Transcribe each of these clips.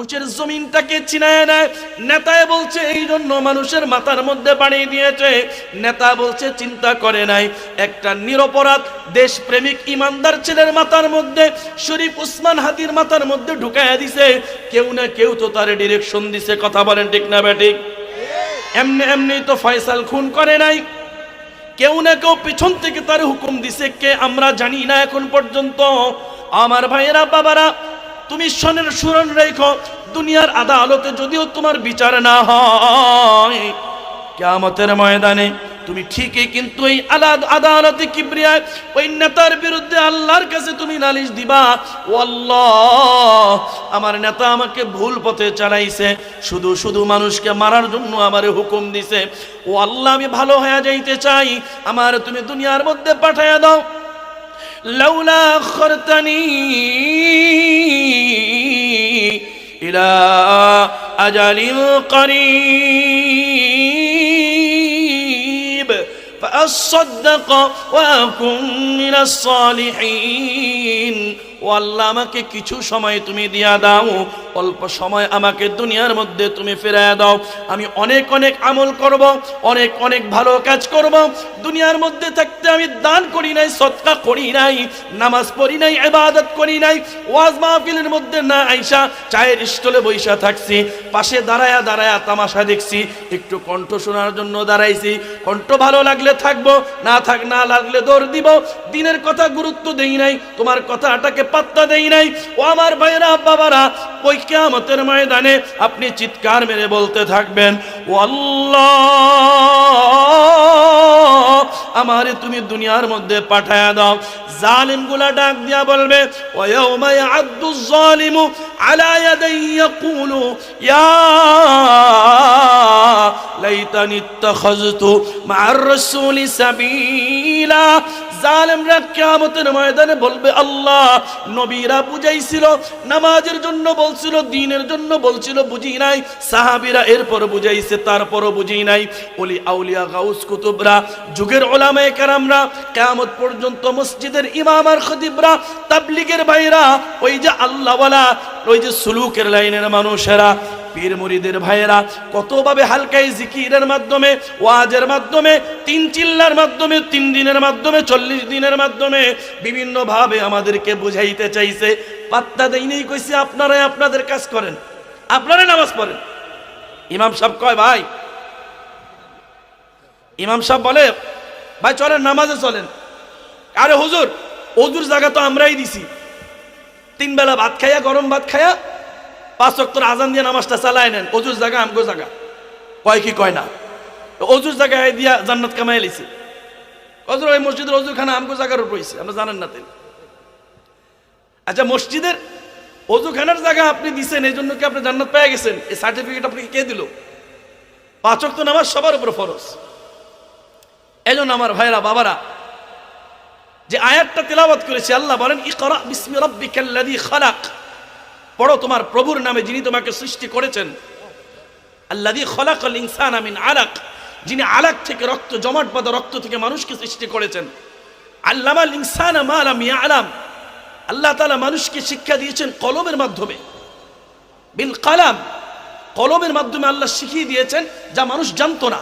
মানুষের জমিনটাকে চিনায় নেয়। নেতায় বলছে এই জন্য মানুষের মাথার মধ্যে বানিয়ে দিয়েছে। নেতা বলছে, চিন্তা করে নাই। একটা নিরপরাধ দেশপ্রেমিক ইমানদার ছেলের মাথার মধ্যে, শরীফ উসমান হাতির মাথার মধ্যে ঢুকাইয়া দিছে। কেউ না কেউ তো তার ডিরেকশন দিছে। কথা বলেন ঠিক না ব্যাটিক এমনি এমনি তো ফয়সাল খুন করে নাই। কেউ না কেউ পিছন থেকে তার হুকুম দিছে, কে আমরা জানি না এখন পর্যন্ত। আমার ভাইয়েরা, বাবারা তুমি স্মরণ রেখো, দুনিয়ার আদালতে যদিও তোমার বিচার না হয়। কেয়ামতের ময়দানে তুমি ঠিকই কিন্তু এই আলাদ আদালতে কিবরিয়ায় ওই নেতার বিরুদ্ধে আল্লাহর কাছে তুমি নালিশ দিবা, ও আল্লাহ, আমার নেতা আমাকে ভুল পথে চালাইছে, শুধু শুধু মানুষকে মারার জন্য আমার হুকুম দিছে। ও আল্লাহ, আমি ভালো হয়ে যাইতে চাই, আমার তুমি দুনিয়ার মধ্যে পাঠাইয়া দাও। لولا أخرتني إلى أجل قريب فأصدق وأكن من الصالحين. ও আল্লাহ আমাকে কিছু সময় তুমি দিয়া দাও, অল্প সময় আমাকে দুনিয়ার মধ্যে তুমি ফেরায় দাও। আমি অনেক অনেক আমল করব, অনেক অনেক ভালো কাজ করব। দুনিয়ার মধ্যে থাকতে আমি দান করি নাই, সৎকা করি নাই, নামাজ পড়ি নাই, ইবাদত করি নাই, ওয়াজ মাহফিলের মধ্যে না আইসা চায়ের স্টলে বইসা থাকছি, পাশে দাঁড়ায়া দাঁড়ায়া তামাশা দেখছি, একটু কণ্ঠ শোনার জন্য দাঁড়াইছি। কণ্ঠ ভালো লাগলে থাকব, না থাক না লাগলে দৌড় দিব। দিনের কথা গুরুত্ব দেই নাই, তোমার কথাটাকে পাত্তা দেই নাই। ও আমার ভাইরা বাবারা ওই কেয়ামতের ময়দানে আপনি চিৎকার মেরে বলতে থাকবেন, ও আমারে তুমি দুনিয়ার মধ্যে পাঠায়া দাও। জালিমগুলা ডাক দিয়া বলবে ওয়াউমা ইয়াদু যালিমু আলা ইয়াদাই ইয়াকুলু, ইয়া লাইতানি ইত্তাখাযতু মা'আর রাসূলি সাবিলা। জালেমরা কিয়ামতের ময়দানে বলবে, আল্লাহ, নবীরা বুঝাইছিল, নামাজের জন্য বলছিল, দিনের জন্য বলছিল, বুঝি নাই। সাহাবীরা এরপর বুঝাইছে, তারপরও বুঝি নাই। ওলি আউলিয়া গাউস কুতুবরা, যুগের ওলামায়ে কেরামরা, কিয়ামত পর্যন্ত মসজিদের ইমাম আর খতিবরা, তাবলিগের ভাইরা, ওই যে আল্লাহওয়ালা, ওই যে সুলুকের লাইনের মানুষেরা পীর মুরিদের ভাইয়েরা কতভাবে হালকাই জিকিরের মাধ্যমে, ওয়াজের মাধ্যমে, তিন চিল্লার মাধ্যমে, তিন দিনের মাধ্যমে, চল্লিশ দিনের মাধ্যমে বিভিন্নভাবে আমাদেরকে বুঝাইতে চাইছে। পাত্তা দেয়নি, কইছে, আপনারাই আপনাদের কাজ করেন, আপনারাই নামাজ পড়েন। ইমাম সাহেব কয়, ভাই। ইমাম সাহেব বলে, ভাই, চলেন, নামাজে চলেন। আরে হুজুর অজুর জায়গা তো আমরাই দিছি। তিন বেলা ভাত খাইয়া, গরম ভাত খাইয়া পাঁচ অক্টর আজান দিয়ে নামাজটা চালায় নেন। অজুর জায়গা, আমগো জায়গা। কয় কি কয় না? অজুর জায়গায় দিয়া জান্নাত কামাই লিছি। অজুর ওই মসজিদের অজুখানা আমগো জায়গার উপর হইছে, আমরা জানেন না তেল। আচ্ছা মসজিদের অজুখানার জায়গা আপনি দিছেন, এই জন্য কি আপনি জান্নাত পেয়ে গেছেন? এই সার্টিফিকেট আপনাকে কে দিল? পাঁচ অক্ট নামাজ সবার উপর ফরজ। এই জন্য আমার ভাইরা বাবারা। যে আয়াতটা তেলাওয়াত করেছে, আল্লাহ বলেন, ইকরা বিসমি রাব্বিকাল্লাযী খালাক। পড়ো, তোমার প্রভুর নামে যিনি তোমাকে সৃষ্টি করেছেন। আল্লাদি খলাকল ইনসান আমিন আলাক, যিনি আলাক থেকে রক্ত, জমাট বাঁধা রক্ত থেকে মানুষকে সৃষ্টি করেছেন। আল্লামাল ইনসান মালাম আলাম আল্লাহ তালা মানুষকে শিক্ষা দিয়েছেন কলমের মাধ্যমে। বিল কালাম, কলমের মাধ্যমে আল্লাহ শিখিয়ে দিয়েছেন যা মানুষ জানতো না।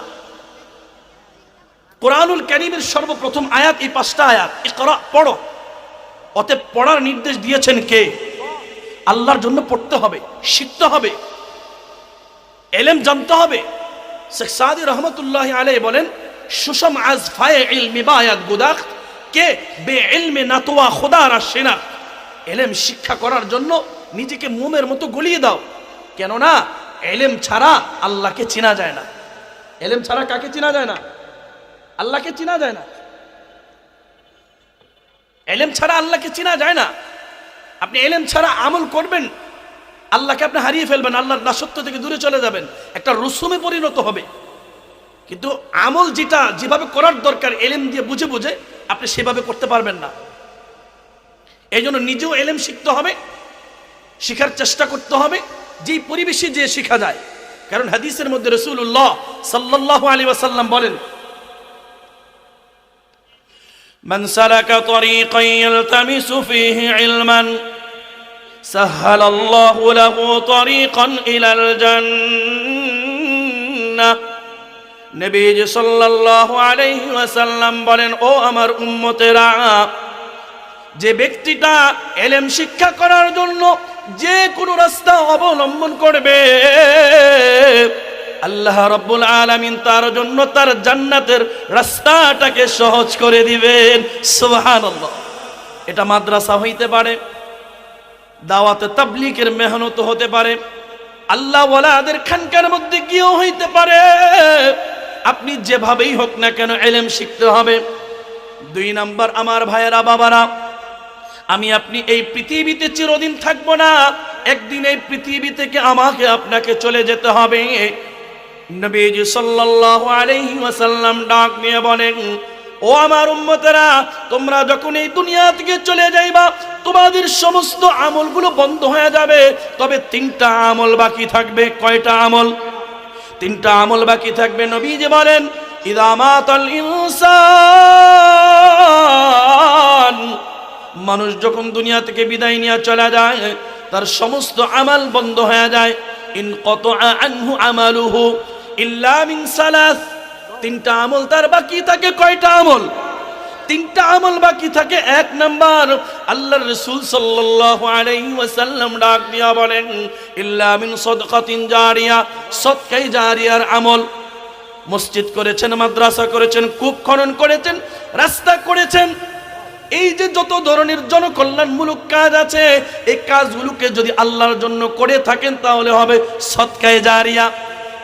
কোরআনুল ক্যারিমের সর্বপ্রথম আয়াত, এই পাঁচটা আয়াত এ করা পড়ো। অতএব পড়ার নির্দেশ দিয়েছেন কে? আল্লাহর জন্য পড়তে হবে, শিখতে হবে, এলেম জানতে হবে। শেখ সাদি রহমতুল্লাহ আলাই বলেন, সুষম আজ ফায়ে ইলমি বায়াত গুদাখ, কে বে ইলমে নাতোয়া খোদার আর সেনা। এলেম শিক্ষা করার জন্য নিজেকে মোমের মতো গলিয়ে দাও। কেননা, এলেম ছাড়া আল্লাহকে চেনা যায় না। এলেম ছাড়া কাকে চেনা যায় না? আল্লাহকে চেনা যায় না। এলেম ছাড়া আল্লাহকে চেনা যায় না। আপনি এলেম ছাড়া আমল করবেন, আল্লাহকে আপনি হারিয়ে ফেলবেন, আল্লাহর দাসত্ব থেকে দূরে চলে যাবেন, একটা রসুমে পরিণত হবে। কিন্তু আমল যেটা, যেভাবে করার দরকার, এলেম দিয়ে বুঝে বুঝে আপনি সেভাবে করতে পারবেন না। এই জন্য নিজেও এলেম শিখতে হবে, শিখার চেষ্টা করতে হবে, যেই পরিবেশে যে শেখা যায়। কারণ হাদিসের মধ্যে রসুল্লাহ সাল্লাহ আলী ওয়াসাল্লাম বলেন من سلك طريقا يلتمس فيه علما سهل الله له طريقا إلى الجنة নবীজি সাল্লাল্লাহু আলাইহি ওয়াসাল্লাম বলেন ও আমার উম্মতেরা যে ব্যক্তিটা এলেম শিক্ষা করার জন্য যে কোনো রাস্তা অবলম্বন করবে আল্লাহ রব্বুল আলামিন তার জন্য তার জান্নাতের রাস্তাটাকে সহজ করে দিবেন। সুবহানাল্লাহ। এটা মাদ্রাসা হইতে পারে, দাওয়াতে তাবলিকের মেহনত হতে পারে, আল্লাহ ওয়ালাদের খানকার মধ্যে গিয়েও হইতে পারে। আপনি যেভাবেই হোক না কেন এলেম শিখতে হবে। দুই নাম্বার, আমার ভাইয়েরা, বাবারা, আমি আপনি এই পৃথিবীতে চিরদিন থাকব না, একদিন এই পৃথিবী থেকে আমাকে আপনাকে চলে যেতে হবে। নবীজি সাল্লাল্লাহু আলাইহি ওয়াসাল্লাম ডাক নিয়ে বলেন, ও আমার উম্মতেরা, তোমরা যখন এই দুনিয়া থেকে চলে যাইবা, তোমাদের সমস্ত আমলগুলো বন্ধ হয়ে যাবে। তবে তিনটা আমল বাকি থাকবে। কয়টা আমল? তিনটা আমল বাকি থাকবে। নবীজি বলেন ইদামাতাল ইনসান। মানুষ যখন দুনিয়া থেকে বিদায় নিয়ে চলে যায়, তার সমস্ত আমাল বন্ধ হয়ে যায়। ইন কত আনহু আমালুহু। ইল্লা মিন সালাস। তিনটা আমল তার বাকি থাকে, কয়টা আমল? তিনটা আমল বাকি থাকে, এক নাম্বার, আল্লাহর রাসূল সাল্লাল্লাহু আলাইহি ওয়াসাল্লাম ডাক দিয়া বলেন, ইল্লা মিন সাদকাতিন জারিয়া, সদকাই জারিয়ার আমল। মসজিদ করেছেন, মাদ্রাসা করেছেন, কূপ খনন করেছেন, রাস্তা করেছেন। এই যে যত ধরনের জনকল্যাণমূলক কাজ আছে, এই কাজগুলোকে যদি আল্লাহর জন্য করে থাকেন, তাহলে হবে সৎকায় জারিয়া।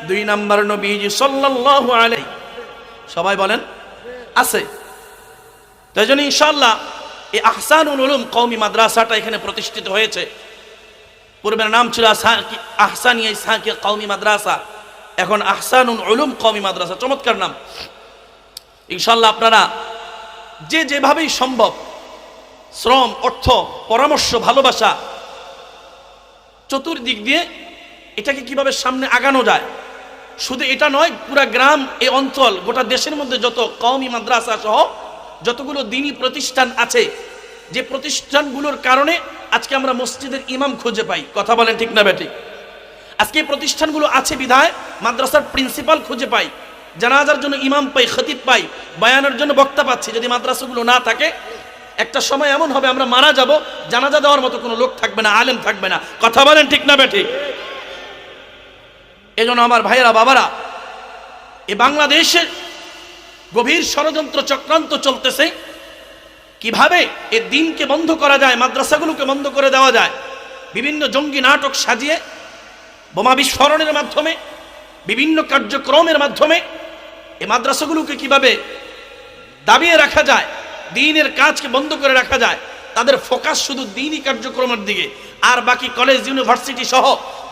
দুই নাম্বার নবীজি সাল্লাল্লাহু আলাইহি সবাই বলেন, আছে। তাই জন্য ইনশাল্লাহ এই আহসানুল উলুম কওমি মাদ্রাসাটা এখানে প্রতিষ্ঠিত হয়েছে। পূর্বের নাম ছিল আহসা- আহসানিয়া ইসহাকিয়া কওমি মাদ্রাসা। এখন আহসানুল উলুম কওমি মাদ্রাসা, চমৎকার নাম। ইনশাল্লাহ আপনারা যে যেভাবেই সম্ভব শ্রম, অর্থ, পরামর্শ, ভালোবাসা, চতুর্দিক দিয়ে এটাকে কীভাবে সামনে আগানো যায় শুধু এটা নয়, পুরা গ্রাম, এই অঞ্চল, গোটা দেশের মধ্যে যত কওমি মাদ্রাসা সহ যতগুলো দিনই প্রতিষ্ঠান আছে, যে প্রতিষ্ঠানগুলোর কারণে আজকে আমরা মসজিদের ইমাম খুঁজে পাই। কথা বলেন ঠিক না বেঠিক আজকে প্রতিষ্ঠানগুলো আছে বিধায়, মাদ্রাসার প্রিন্সিপাল খুঁজে পাই, জানাজার জন্য ইমাম পাই, খতিব পাই, বয়ানের জন্য বক্তা পাচ্ছি, যদি মাদ্রাসাগুলো না থাকে, একটা সময় এমন হবে, আমরা মারা যাব, জানাজা দেওয়ার মতো কোনো লোক থাকবে না, আলেম থাকবে না। কথা বলেন ঠিক না বেঠিক এজন্য আমার ভাইয়েরা, বাবারা, এ বাংলাদেশের গভীর ষড়যন্ত্র চক্রান্ত চলতেছে। কীভাবে এ দিনকে বন্ধ করা যায়, মাদ্রাসাগুলোকে বন্ধ করে দেওয়া যায়, বিভিন্ন জঙ্গি নাটক সাজিয়ে, বোমা বিস্ফোরণের মাধ্যমে, বিভিন্ন কার্যক্রমের মাধ্যমে এ মাদ্রাসাগুলোকে কীভাবে দাবিয়ে রাখা যায়, দিনের কাজকে বন্ধ করে রাখা যায়, তাদের ফোকাস শুধু দিনই কার্যক্রমের দিকে, আর বাকি কলেজ, ইউনিভার্সিটি সহ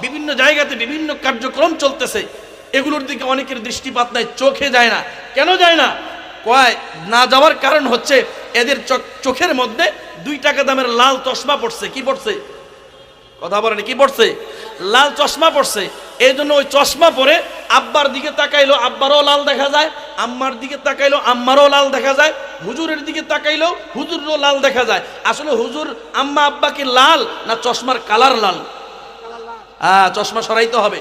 বিভিন্ন জায়গাতে বিভিন্ন কার্যক্রম চলতেছে। এগুলোর দিকে অনেকের দৃষ্টিপাত নাই, চোখে যায় না। কেন যায় না? কয়, না যাওয়ার কারণ হচ্ছে এদের চোখ- চোখের মধ্যে দুই টাকা দামের লাল চশমা পড়ছে। কি পড়ছে? কথা বলেন, কি পড়ছে? লাল চশমা পড়ছে। এই জন্য ওই চশমা পরে আব্বার দিকে তাকাইলো, আব্বারও লাল দেখা যায়, আম্মার দিকে তাকাইলো, আম্মারও লাল দেখা যায়, হুজুরের দিকে তাকাইলো, হুজুরও লাল দেখা যায়। আসলে হুজুর আম্মা আব্বা কি লাল না চশমার কালার লাল? চশমা সরাইতে হবে।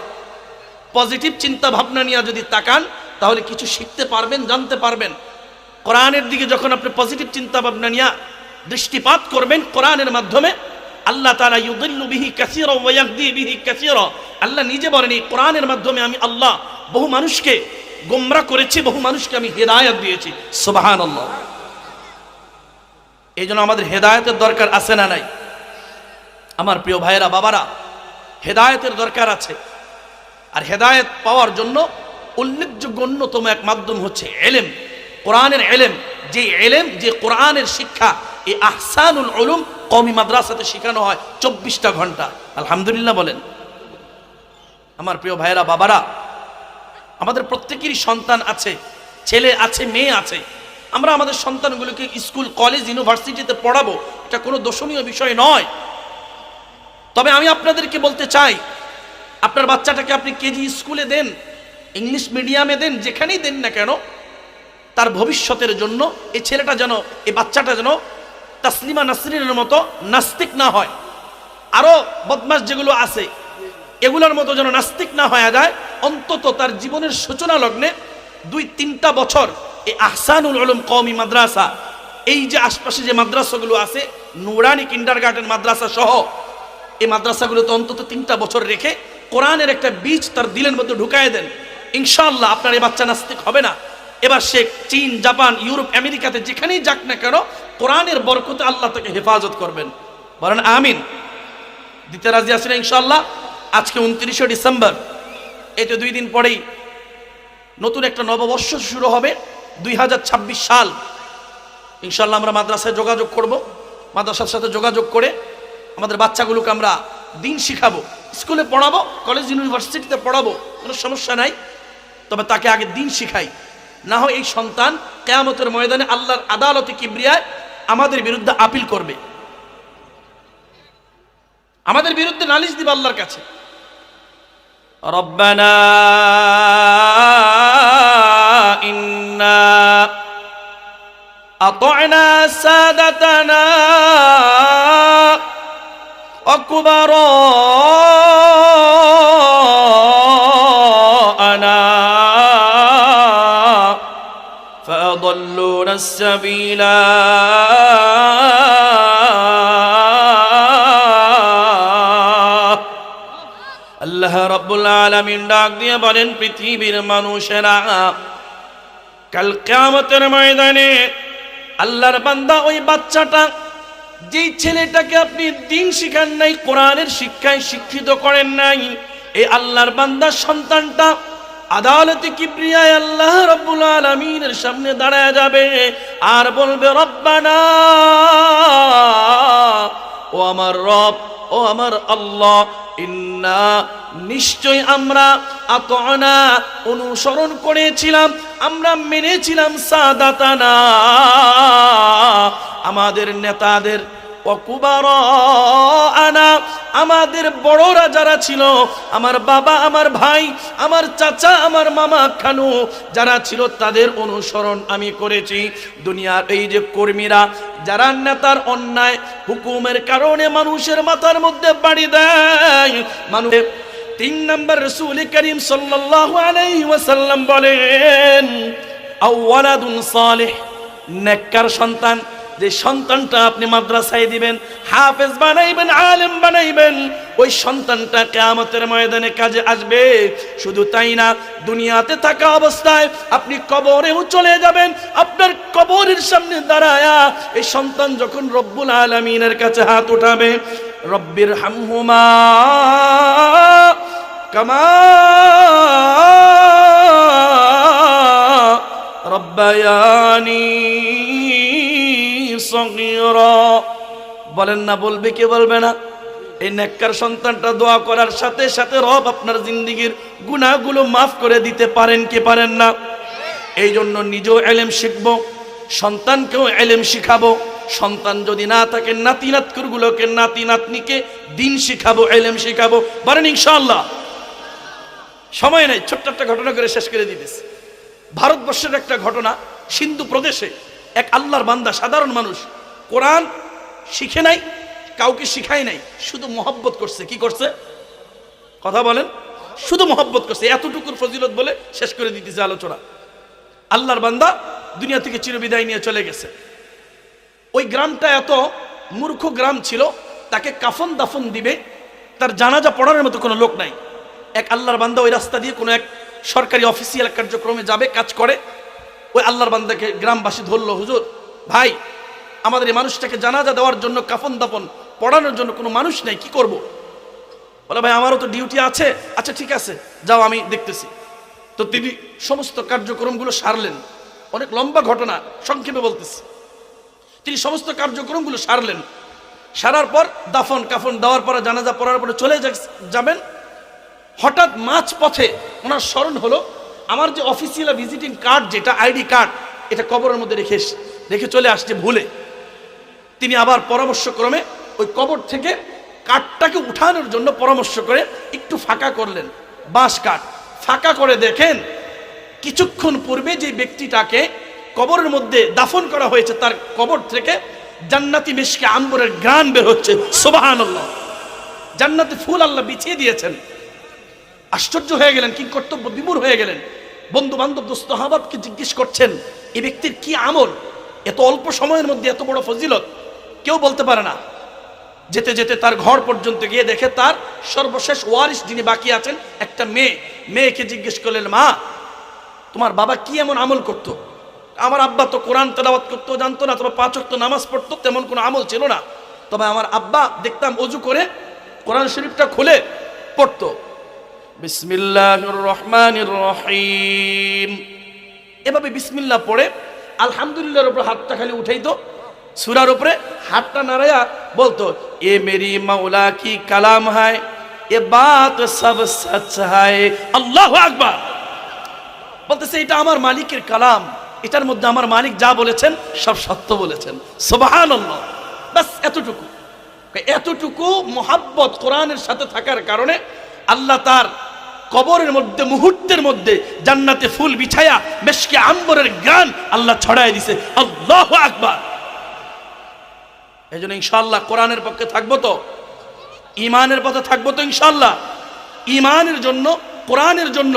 পজিটিভ চিন্তা ভাবনা নিয়ে যদি তাকান, তাহলে কিছু শিখতে পারবেন, জানতে পারবেন। কোরআনের দিকে যখন আপনি পজিটিভ চিন্তা ভাবনা নিয়ে দৃষ্টিপাত করবেন, কোরআনের মাধ্যমে আল্লাহ তাআলা ইউদিল্লু বিহি কাসীরা ওয়া ইয়াহদি বিহি কাসীরা। আল্লাহ নিজে বলেন, এই কোরআনের মাধ্যমে আমি আল্লাহ বহু মানুষকে গোমরা করেছি, বহু মানুষকে আমি হেদায়েত দিয়েছি। সুবহানাল্লাহ। এই জন্য আমাদের হেদায়েতের দরকার আছে না নাই? আমার প্রিয় ভাইয়েরা, বাবারা হেদায়েতের দরকার আছে। আর হেদায়েত পাওয়ার জন্য উল্লেখযোগ্য অন্যতম এক মাধ্যম হচ্ছে এলেম। কোরআনের এলেম, যে এলেম, যে কোরআনের শিক্ষা, এই আহসানুল উলুম কমি মাদ্রাসাতে শেখানো হয় চব্বিশটা ঘণ্টা। আলহামদুলিল্লাহ বলেন। আমার প্রিয় ভাইয়েরা, বাবারা, আমাদের প্রত্যেকেরই সন্তান আছে, ছেলে আছে, মেয়ে আছে। আমরা আমাদের সন্তানগুলোকে স্কুল, কলেজ, ইউনিভার্সিটিতে পড়াবো, এটা কোনো দোষণীয় বিষয় নয়। তবে আমি আপনাদেরকে বলতে চাই, আপনার বাচ্চাটাকে আপনি কেজি স্কুলে দেন, ইংলিশ মিডিয়ামে দেন, যেখানেই দেন না কেন, তার ভবিষ্যতের জন্য এই ছেলেটা যেন এই বাচ্চাটা যেন তাসলিমা নাসরিনের মতো নাস্তিক না হয়। আরও বদমাস যেগুলো আছে, এগুলোর মতো যেন নাস্তিক না হয়ে যায়, অন্তত তার জীবনের সূচনা লগ্নে দুই তিনটা বছর এই আহসানুল আলম কওমি মাদ্রাসা, এই যে আশপাশে যে মাদ্রাসাগুলো আছে, নুরানি কিন্ডার গার্ডেন মাদ্রাসা সহ এই মাদ্রাসাগুলোতে অন্তত তিনটা বছর রেখে কোরআনের একটা বীজ তার দিলের মধ্যে ঢুকায় দেন। ইনশাআল্লাহ আপনার এই বাচ্চা নাস্তিক হবে না। এবার সে চীন, জাপান, ইউরোপ, আমেরিকাতে যেখানেই যাক না কেন, কোরআনের বরকতে আল্লাহ তাকে হেফাজত করবেন। বলেন, আমিন। দিতে রাজি আছেন ইনশাআল্লাহ? আজকে উনত্রিশে ডিসেম্বর। এতে দুই দিন পরেই নতুন একটা নববর্ষ শুরু হবে, দুই হাজার ছাব্বিশ সাল। ইনশাল্লাহ আমরা মাদ্রাসায় যোগাযোগ করব। মাদ্রাসার সাথে যোগাযোগ করে আমাদের বাচ্চাগুলোকে আমরা দিন শিখাবো স্কুলে পড়াবো কলেজ ইউনিভার্সিটিতে পড়াবো কোনো সমস্যা নাই তবে তাকে আগে দিন শিখাই না হয় এই সন্তান কেয়ামতের ময়দানে আল্লাহর আদালতে কিবরিয়ায় আমাদের বিরুদ্ধে আপিল করবে আমাদের বিরুদ্ধে নালিশ দিবে আল্লাহর কাছে রব্বানা ইন্না أطعنا سادتنا وكبراءنا فأضلونا السبيل আল্লাহ রব্বুল আলামিন ডাক দিয়ে বলেন পৃথিবীর মানুষেরা কাল কিয়ামতের ময়দানে আল্লাহর বান্দা ওই বাচ্চাটা যেই ছেলেটাকে আপনি দিন শিখান নাই, কোরআনের শিক্ষায় শিক্ষিত করেন নাই এই আল্লাহর বান্দার সন্তানটা আদালতে কিবরিয়ায় আল্লাহ রব্বুল আলামিনের সামনে দাঁড়ায় যাবে আর বলবে, রব্বানা, ও আমার রব, ও আমার আল্লাহ, ইন্না নিশ্চয় আমরা আতনা অনুসরণ করেছিলাম, আমরা মেনেছিলাম সাদাতানা আমাদের নেতাদের আনা আমাদের বড়রা যারা ছিল, আমার বাবা, আমার ভাই, আমার চাচা, আমার মামা খানু, যারা ছিল তাদের অনুসরণ আমি করেছি। দুনিয়ার এই যে কর্মীরা, যারা নেতার অন্যায়, হুকুমের কারণে মানুষের মাথার মধ্যে বাড়ি দেয়। মানুষ তিন নম্বর রসুল করিম ওয়াসাল্লাম বলেন সন্তান যে সন্তানটা আপনি মাদ্রাসায় দিবেন, হাফেজ বানাইবেন, আলেম বানাইবেন, ওই সন্তানটা কেয়ামতের ময়দানে কাজে আসবে। শুধু তাই না, দুনিয়াতে থাকা অবস্থায় আপনি কবরেও চলে যাবেন, আপনার কবরের সামনে দাঁড়ায়া এই সন্তান যখন রব্বুল আলমিনের কাছে হাত উঠাবে, রব্বির হামহুমা কামা রব্বায়ানি বলেন না, বলবে কে বলবে না? এই নেককার সন্তানটা দোয়া করার সাথে সাথে রব আপনার জিন্দিগির গুনাহগুলো মাফ করে দিতে পারেন কি পারেন না? এই জন্য নিজেও এলেম শিখব, সন্তানকেও এলেম শিখাবো। সন্তান যদি না থাকে নাতি নাতকুরগুলোকে নাতি নাতনিকে দিন শিখাবো, এলেম শিখাবো। পারেন ইনশাআল্লাহ। সময় নেই, ছোট্ট একটা ঘটনা করে শেষ করে দিতেছি। ভারতবর্ষের একটা ঘটনা সিন্ধু প্রদেশে এক আল্লাহর বান্দা, সাধারণ মানুষ। কোরআন শিখে নাই, কাউকে শিখাই নাই, শুধু মহব্বত করছে। কি করছে? কথা বলেন। শুধু মহব্বত করছে। এতটুকুর ফজিলত বলে শেষ করে দিতেছে আলোচনা। আল্লাহর বান্দা দুনিয়া থেকে চিরবিদায় নিয়ে চলে গেছে। ওই গ্রামটা এত মূর্খ গ্রাম ছিল, তাকে কাফন দাফন দিবে, তার জানাজা পড়ানোর মতো কোনো লোক নাই। এক আল্লাহর বান্দা ওই রাস্তা দিয়ে কোনো এক সরকারি অফিসিয়াল কার্যক্রমে যাবে, কাজ করে ওই আল্লাহর বান্দাকে গ্রামবাসী ধরলো, হুজুর, ভাই, আমাদের এই মানুষটাকে জানাজা দেওয়ার জন্য, কাফন দাফন পড়ানোর জন্য কোনো মানুষ নেই, কি করব। বলে, ভাই, আমারও তো ডিউটি আছে। আচ্ছা ঠিক আছে, যাও, আমি দেখতেছি। তো তিনি সমস্ত কার্যক্রমগুলো সারলেন। অনেক লম্বা ঘটনা, সংক্ষেপে বলতেছি। তিনি সমস্ত কার্যক্রমগুলো সারলেন। সারার পর দাফন, কাফন দেওয়ার পরে, জানাজা পড়ার পরে চলে যাবেন। হঠাৎ মাঝ পথে ওনার স্মরণ হলো আমার যে অফিসিয়াল ভিজিটিং কার্ড যেটা আইডি কার্ড এটা কবরের মধ্যে রেখে রেখে চলে আসছে ভুলে। তিনি আবার পরামর্শক্রমে ওই কবর থেকে কাঠটাকে উঠানোর জন্য পরামর্শ করে একটু ফাঁকা করলেন। বাঁশ কাঠ। ফাঁকা করে দেখেন, কিছুক্ষণ পূর্বে যে ব্যক্তিটাকে কবরের মধ্যে দাফন করা হয়েছে, তার কবর থেকে জান্নাতি মেশকে আম্বরের গান বের হচ্ছে। সোবাহান জান্নাতি ফুল আল্লাহ বিছিয়ে দিয়েছেন। আশ্চর্য হয়ে গেলেন, কি কর্তব্য বিমূর হয়ে গেলেন। বন্ধু বান্ধব দোস্ত হাবাবকে জিজ্ঞেস করছেন, এ ব্যক্তির কি আমল? এত অল্প সময়ের মধ্যে এত বড় ফজিলত? কেউ বলতে পারে না। যেতে যেতে তার ঘর পর্যন্ত গিয়ে দেখে তার সর্বশেষ ওয়ারিস যিনি বাকি আছেন, একটা মেয়ে। মেয়েকে জিজ্ঞেস করলেন, মা, তোমার বাবা কি এমন আমল করত? আমার আব্বা তো কোরআন তেলাওয়াত করতেও জানতো না, তবে পাঁচ ওয়াক্ত নামাজ পড়তো, তেমন কোনো আমল ছিল না। তবে আমার আব্বা, দেখতাম অজু করে কোরআন শরীফটা খুলে পড়তো। বিসমিল্লাহির রহমানির রহিম এভাবে বিসমিল্লাহ পড়ে, আলহামদুলিল্লাহর উপরে হাতটা খালি উঠাইতো, সুরার উপরে হাতটা নাড়াইয়া বলতো, এ মেরি মাওলা কি কালাম হায়, এ বাত সব সচ হায়, আল্লাহু আকবার। বলতেছে, এটা আমার মালিকের কালাম, এটার মধ্যে আমার মালিক যা বলেছেন, সব সত্য বলেছেন। সুবহানাল্লাহ। বাস এতটুকু। এতটুকু মোহাব্বত কোরআনের সাথে থাকার কারণে আল্লাহ তার কবরের মধ্যে, মুহূর্তের মধ্যে জান্নাতে ফুল বিছায়া মেশকে আম্বরের গান আল্লাহ ছড়াই দিছে। আল্লাহ আকবার। এই জন্য ইনশাল্লাহ কোরআনের পক্ষে থাকব তো? ইমানের পথে থাকব তো ইনশাল্লাহ ইমানের জন্য, কোরআনের জন্য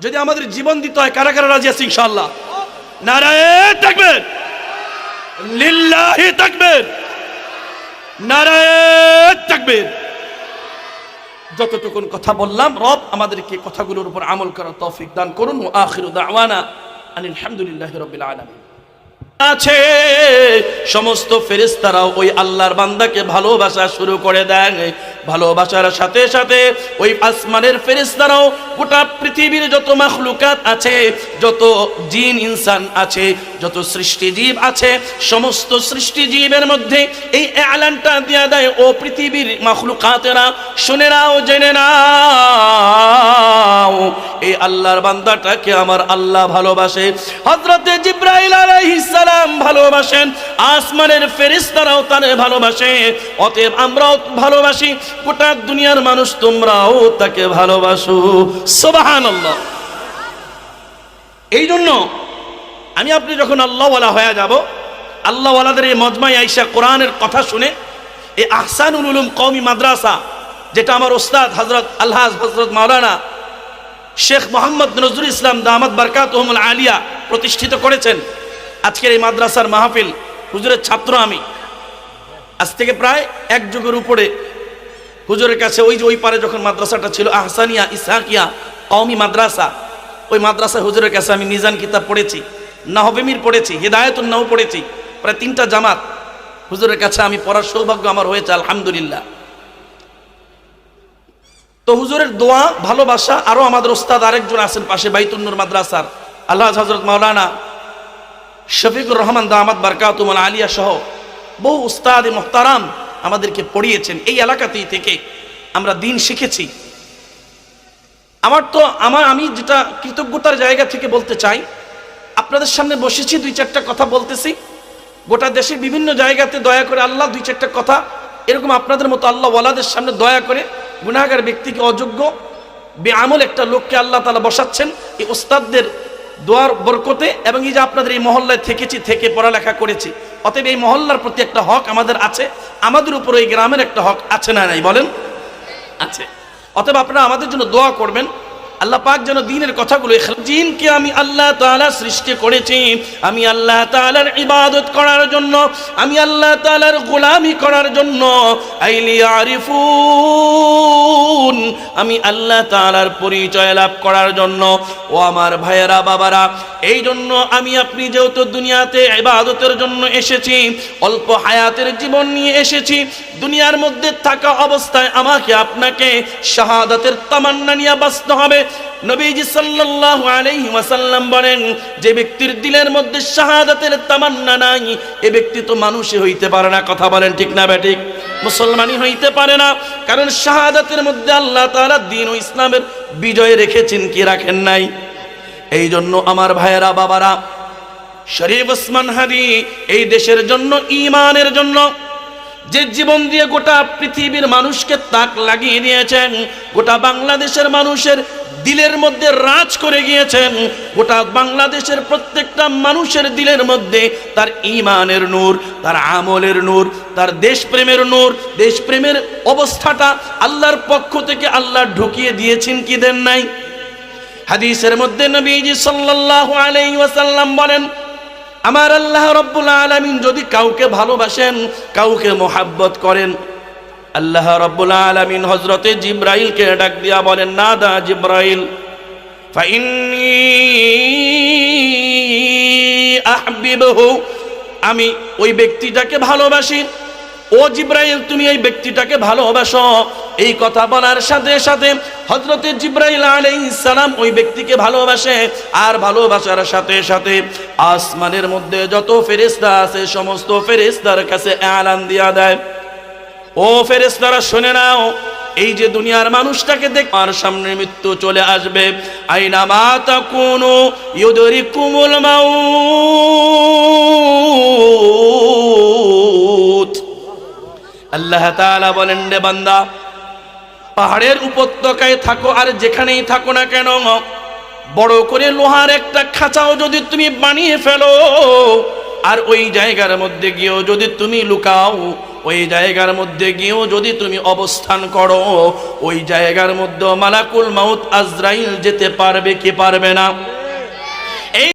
যদি আমাদের জীবন দিতে হয়, কারা কারা রাজি আছে ইনশাল্লাহ নারায়ণ থাকবেন লিল্লাহি থাকবেন নারায়ণ থাকবেন যতটুকুন কথা বললাম, রব আমাদেরকে কথাগুলোর উপর আমল করার তৌফিক দান করুন, ও আখিরু দাওয়ানা আলহামদুলিল্লাহ রবিল আলামিন। আছে, সমস্ত ফেরেশতারাও ওই আল্লাহর বান্দাকে ভালোবাসা শুরু করে দেন ভালোবাসার সাথে সাথে ওই আসমানের ফেরেশতারাও গোটা পৃথিবীর যত মাখলুকাত আছে, যত জিন ইনসান আছে, যত সৃষ্টিজীব আছে, সমস্ত সৃষ্টিজীবের মধ্যে এই এলানটা দেয়া দেয়, ও পৃথিবীর মাখলুকাতেরা, শুনে নাও, জেনে নাও, এই আল্লাহর বান্দাটাকে আমার আল্লাহ ভালোবাসে। হযরতে জিব্রাইল আলাইহিস সালাম ভালোবাসেন, আসমানের ফেরেশতারাও তারে ভালোবাসে, অতএব আমরাও ভালোবাসি। গোটা দুনিয়ার মানুষ তোমরাও তাকে ভালোবাসো। সুবহানাল্লাহ। এই জন্য আমি আপনি যখন আল্লাহওয়ালা হয়ে যাব, আল্লাহওয়ালাদের এই মজমাই আইসা কোরআনের কথা শুনে এই আহসানুল উলুম কওমি মাদ্রাসা, যেটা আমার ওস্তাদ হজরত আল্লাহ হজরত মাওলানা শেখ মোহাম্মদ নজরুল ইসলাম দামাদ বারকাতহমুল আলিয়া প্রতিষ্ঠিত করেছেন, আজকের এই মাদ্রাসার মাহফিল। হুজুরের ছাত্র আমি। আজ থেকে প্রায় এক যুগের উপরে হুজুরের কাছে ওই যে ওই পারে যখন মাদ্রাসাটা ছিল, আহসানিয়া ইসাকিয়া কওমি মাদ্রাসা, ওই মাদ্রাসা হুজুরের কাছে আমি মিজান কিতাব পড়েছি, নাহবেমির পড়েছি হেদায়তুল নাও পড়েছি, প্রায় তিনটা জামাত হুজুরের কাছে আমি পড়ার সৌভাগ্য আমার হয়েছে, আলহামদুলিল্লাহ। তো হুজুরের দোয়া, ভালোবাসা, আরও আমাদের ওস্তাদ আরেকজন আছেন পাশে বাইতুন্নুর মাদ্রাসার, আল্লাহ হজরত মাওলানা শফিকুর রহমান দামাদ বারকাতুমাল আলিয়া সহ বহু উস্তাদ মোহতারাম আমাদেরকে পড়িয়েছেন। এই এলাকাতেই থেকে আমরা দিন শিখেছি। আমার তো আমার, আমি যেটা কৃতজ্ঞতার জায়গা থেকে বলতে চাই, আপনাদের সামনে বসেছি, দুই চারটা কথা বলতেছি। গোটা দেশের বিভিন্ন জায়গাতে দয়া করে আল্লাহ দুই চারটা কথা, এরকম আপনাদের মতো আল্লাহ ওয়ালাদের সামনে দয়া করে গুনাগার ব্যক্তিকে অযোগ্য, বেআমল একটা লোককে আল্লাহ তালা বসাচ্ছেন। এই ওস্তাদদের দোয়ার বরকতে এবং এই যে আপনাদের এই মহল্লায় থেকেছি, থেকে পড়ালেখা করেছি, অতএব এই মহল্লার প্রতি একটা হক আমাদের আছে, আমাদের উপর এই গ্রামের একটা হক আছে না নাই বলেন? আছে। অতএব আপনারা আমাদের জন্য দোয়া করবেন। আল্লাহ পাক যেন দিনের কথাগুলো জিনকে আমি আল্লাহ তাআলা সৃষ্টি করেছি, আমি আল্লাহ তালার ইবাদত করার জন্য, আমি আল্লাহ তালার গোলামি করার জন্য আরিফুন আমি আল্লাহ তালার পরিচয় লাভ করার জন্য, ও আমার ভাইয়েরা, বাবারা এই জন্য আমি আপনি যেহেতু দুনিয়াতে ইবাদতের জন্য এসেছি, অল্প হায়াতের জীবন নিয়ে এসেছি, দুনিয়ার মধ্যে থাকা অবস্থায় আমাকে আপনাকে শাহাদাতের তামান্না নিয়ে বাঁচতে হবে নবীজি সাল্লাল্লাহু আলাইহি ওয়াসাল্লাম বলেন, যে ব্যক্তির দিলের মধ্যে শাহাদাতের তামান্না নাই, এ ব্যক্তি তো মানুষই হইতে পারে না। কথা বলেন ঠিক না ব্যাঠিক মুসলমানই হইতে পারে না। কারণ শাহাদাতের মধ্যে আল্লাহ তাআলা ও ইসলামের বিজয় রেখেছেন কি রাখেন নাই। এই জন্য আমার ভাইয়েরা, বাবারা, শরীফ ওসমান হাদি এই দেশের জন্য ইমানের জন্য যে জীবন দিয়ে গোটা পৃথিবীর মানুষকে তাক লাগিয়ে দিয়েছেন, গোটা বাংলাদেশের মানুষের দিলের মধ্যে রাজ করে গিয়েছেন। গোটা বাংলাদেশের প্রত্যেকটা মানুষের দিলের মধ্যে তার ইমানের নূর, তার আমলের নূর, তার দেশপ্রেমের নূর, দেশপ্রেমের অবস্থাটা আল্লাহর পক্ষ থেকে আল্লাহ ঢুকিয়ে দিয়েছেন কি দেন নাই? হাদিসের মধ্যে নবীজি সাল্লাল্লাহু আলাইহি ওয়াসাল্লাম বলেন, আমার আল্লাহ রব্বুল আলামিন যদি কাউকে ভালোবাসেন, কাউকে মোহাব্বত করেন আল্লাহ রব্বুল আলামিন হজরতে জিব্রাইলকে ডাক দিয়া বলেন না দা জিব্রাইল আমি ওই ব্যক্তিটাকে ভালোবাসি। ও জিব্রাইল, তুমি এই ব্যক্তিটাকে ভালোবাসো। এই কথা বলার সাথে সাথে হজরতে জিব্রাইল সালাম ওই ব্যক্তিকে ভালোবাসে। আর ভালোবাসার সাথে সাথে আসমানের মধ্যে যত ফেরেশতা আছে, সমস্ত ফেরেশতার কাছে এলান দিয়া দেয়। ও ফেরেশতারা, শুনে নাও, এই যে দুনিয়ার মানুষটাকে দেখ আর সামনে মৃত্যু চলে আসবে। আইনা মা তাকুনু ইউদরিকুমুল মাউত। আল্লাহ তাআলা বলেন রে বান্দা, পাহাড়ের উপত্যকায় থাকো, আর যেখানেই থাকো না কেন, বড় করে লোহার একটা খাঁচাও যদি তুমি বানিয়ে ফেলো আর ওই জায়গার মধ্যে গিয়েও যদি তুমি লুকাও, ওই জায়গার মধ্যে গিয়েও যদি তুমি অবস্থান করো, ওই জায়গার মধ্যে মালাকুল মাউত আজরাইল যেতে পারবে কি পারবে না?